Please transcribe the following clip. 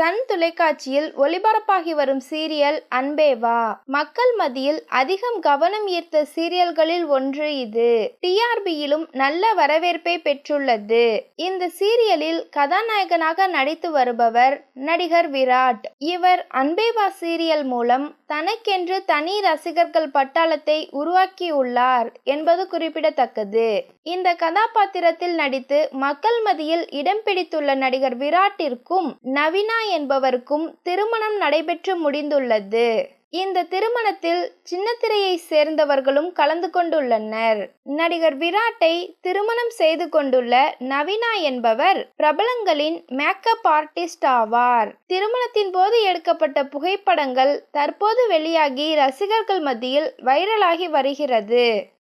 Sun தொலைக்காட்சியில் ஒளிபரப்பாகி வரும் serial அன்பேவா மக்கள் மத்தியில் அதிகம் கவனம் ஈர்த்த சீரியல்களில் ஒன்று இது. டிஆர்பியிலும் நல்ல வரவேற்பை பெற்றுள்ளது. இந்த சீரியலில் கதாநாயகனாக நடித்து வருபவர் நடிகர் விராட். இவர் அன்பேவா சீரியல் மூலம் தனக்கென்று தனி ரசிகர்கள் பட்டாளத்தை உருவாக்கியுள்ளார் என்பது குறிப்பிடத்தக்கது. இந்த கதாபாத்திரத்தில் நடித்து மக்கள் மத்தியில் இடம் பிடித்துள்ள நடிகர் விராட்டிற்கும் நவீனா என்பவருக்கும் திருமணம் நடைபெற்று முடிந்துள்ளது. இந்த திருமணத்தில் சின்னத்திரையை சேர்ந்தவர்களும் கலந்து கொண்டுள்ளனர். நடிகர் விராட்டை திருமணம் செய்து கொண்டுள்ள நவீனா என்பவர் பிரபலங்களின் மேக்கப் ஆர்டிஸ்ட் ஆவார். திருமணத்தின் போது எடுக்கப்பட்ட புகைப்படங்கள் தற்போது வெளியாகி ரசிகர்கள் மத்தியில் வைரலாகி வருகிறது.